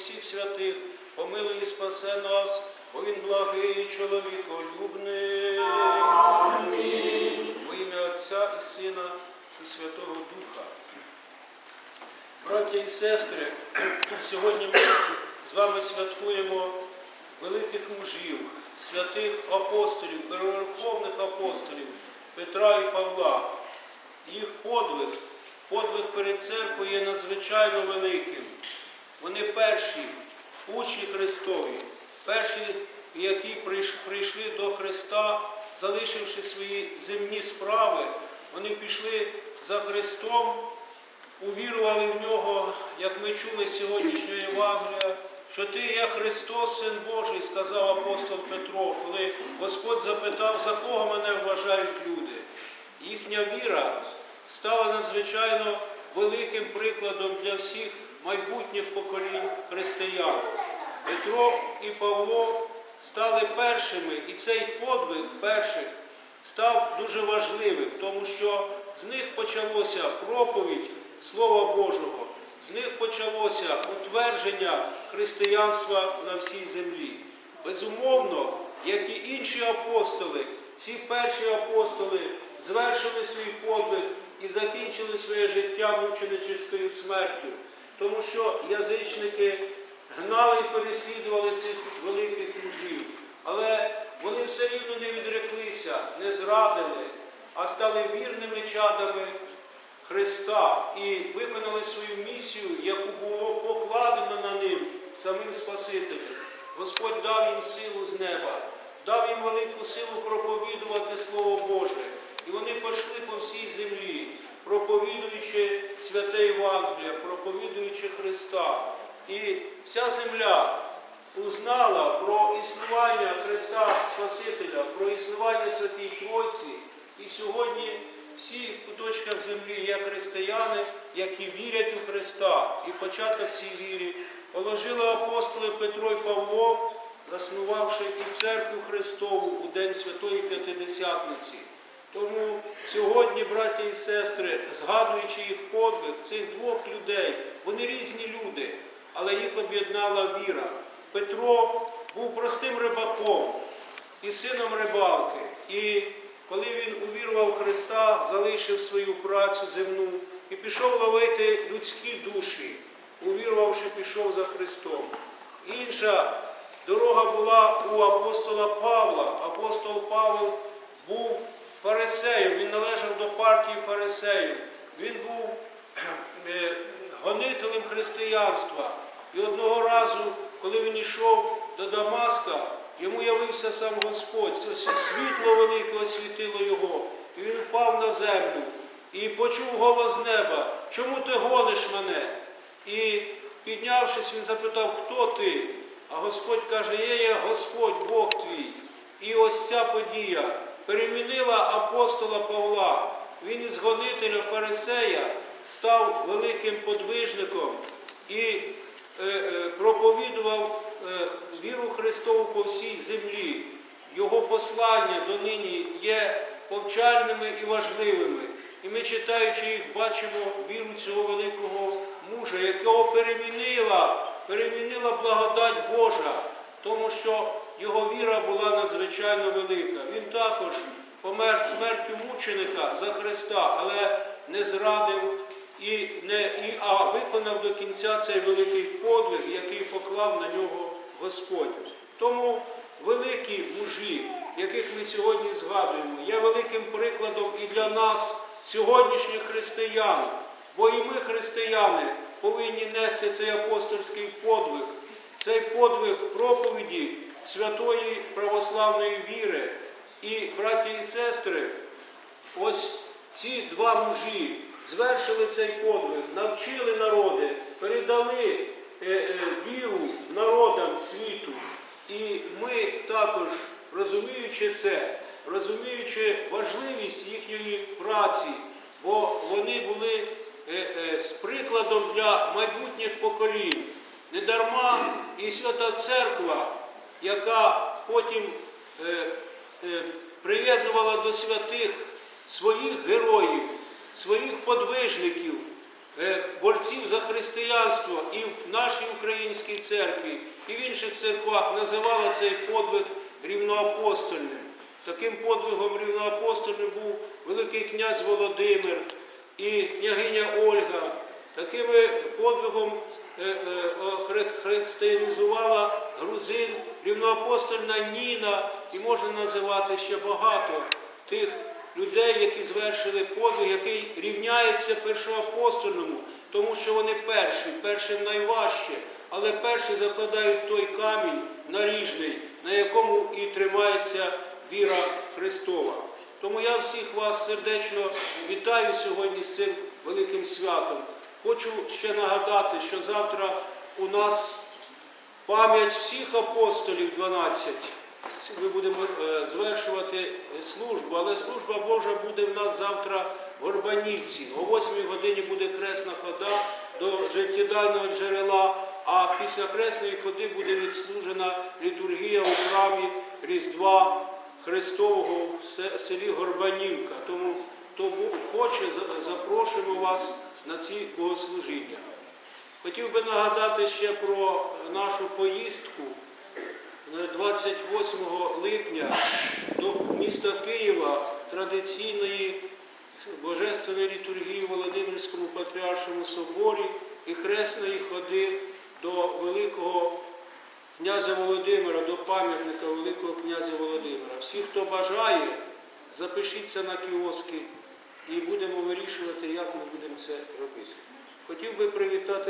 всіх святих, помилуй і спасе нас, бо він благий чоловіколюбний. Во ім'я Отця і Сина і Святого Духа. Браття і сестри, сьогодні ми з вами святкуємо великих мужів, святих апостолів, переверховних апостолів Петра і Павла. Їх подвиг, подвиг перед церквою є надзвичайно великим. Вони перші учні Христові, перші, які прийшли до Христа, залишивши свої земні справи, вони пішли за Христом, увірували в нього, як ми чули сьогоднішнього Євангелія, що ти є Христос, Син Божий, сказав апостол Петро, коли Господь запитав, за кого мене вважають люди. Їхня віра стала надзвичайно великим прикладом для всіх майбутніх поколінь християн. Петро і Павло стали першими, і цей подвиг перших став дуже важливим, тому що з них почалося проповідь Слова Божого, з них почалося утвердження християнства на всій землі. Безумовно, як і інші апостоли, ці перші апостоли звершили свій подвиг і закінчили своє життя мученическою смертю, тому що язичники гнали і переслідували цих великих мужів. Але вони все рівно не відреклися, не зрадили, а стали вірними чадами Христа і виконали свою місію, яку було покладено на ним самим Спасителем. Господь дав їм силу з неба, дав їм велику силу проповідувати Слово Боже. І вони пішли по всій землі, проповідуючи святе Євангелія, проповідуючи Христа. І вся земля узнала про існування Христа Спасителя, про існування Святій Тройці. І сьогодні в куточках землі є християни, які вірять у Христа. І початок цій вірі положили апостоли Петро і Павло, заснувавши і церкву Христову у День Святої П'ятидесятниці. Тому сьогодні, браті і сестри, згадуючи їх подвиг, цих двох людей, вони різні люди, але їх об'єднала віра. Петро був простим рибаком і сином рибалки. І коли він увірував Христа, залишив свою працю земну і пішов ловити людські душі, увірувавши, пішов за Христом. Інша дорога була у апостола Павла. Апостол Павел був фарисеєм, він належав до партії фарисеїв. Він був е, гонителем християнства. І одного разу, коли він йшов до Дамаска, йому явився сам Господь, Це світло велике освітило його. І він впав на землю і почув голос неба, чому ти гониш мене? І піднявшись, він запитав, хто ти? А Господь каже, я є Господь, Бог твій. І ось ця подія перемінила апостола Павла. Він із гонителя Фарисея став великим подвижником і е, е, проповідував е, віру Христову по всій землі. Його послання донині є повчальними і важливими. І ми, читаючи їх, бачимо віру цього великого мужа, якого перемінила, перемінила благодать Божа, тому що його віра була надзвичайно велика. Він також помер смертю мученика за Христа, але не зрадив і не, і, а виконав до кінця цей великий подвиг, який поклав на нього Господь. Тому великі мужі, яких ми сьогодні згадуємо, є великим прикладом і для нас, сьогоднішніх християн. Бо і ми, християни, повинні нести цей апостольський подвиг, цей подвиг проповіді святої православної віри. І, браті і сестри, ось ці два мужі звершили цей подвиг, навчили народи, передали е, е, віру народам світу. І ми також, розуміючи це, розуміючи важливість їхньої праці, бо вони були е, з прикладом для майбутніх поколінь. Недарма і Свята Церква, яка потім е, е, приєднувала до святих своїх героїв, своїх подвижників, е, борців за християнство і в нашій українській церкві, і в інших церквах називали цей подвиг рівноапостольним. Таким подвигом рівноапостольним був великий князь Володимир і княгиня Ольга. Таким подвигом хри- християнізувала грузин рівноапостольна Ніна, і можна називати ще багато тих людей, які звершили подвиг, який рівняється першоапостольному, тому що вони перші, першим найважче, але перші закладають той камінь наріжний, на якому і тримається віра Христова. Тому я всіх вас сердечно вітаю сьогодні з цим великим святом. Хочу ще нагадати, що завтра у нас пам'ять всіх апостолів 12. Ми будемо е, звершувати службу, але служба Божа буде в нас завтра в Горбанівці. О 8 годині буде кресна хода до життєдайного джерела, а після кресної ходи буде відслужена літургія у храмі Різдва Христового в селі Горбанівка. Тому хто хоче, запрошуємо вас на ці богослужіння. Хотів би нагадати ще про нашу поїздку е, 28 липня до міста Києва традиційної божественної літургії в Володимирському патріаршому соборі і хресної ходи до великого князя Володимира, до пам'ятника великого князя Володимира. Всі, хто бажає, запишіться на кіоски і будемо вирішувати, як ми будемо це робити. Хотів би привітати.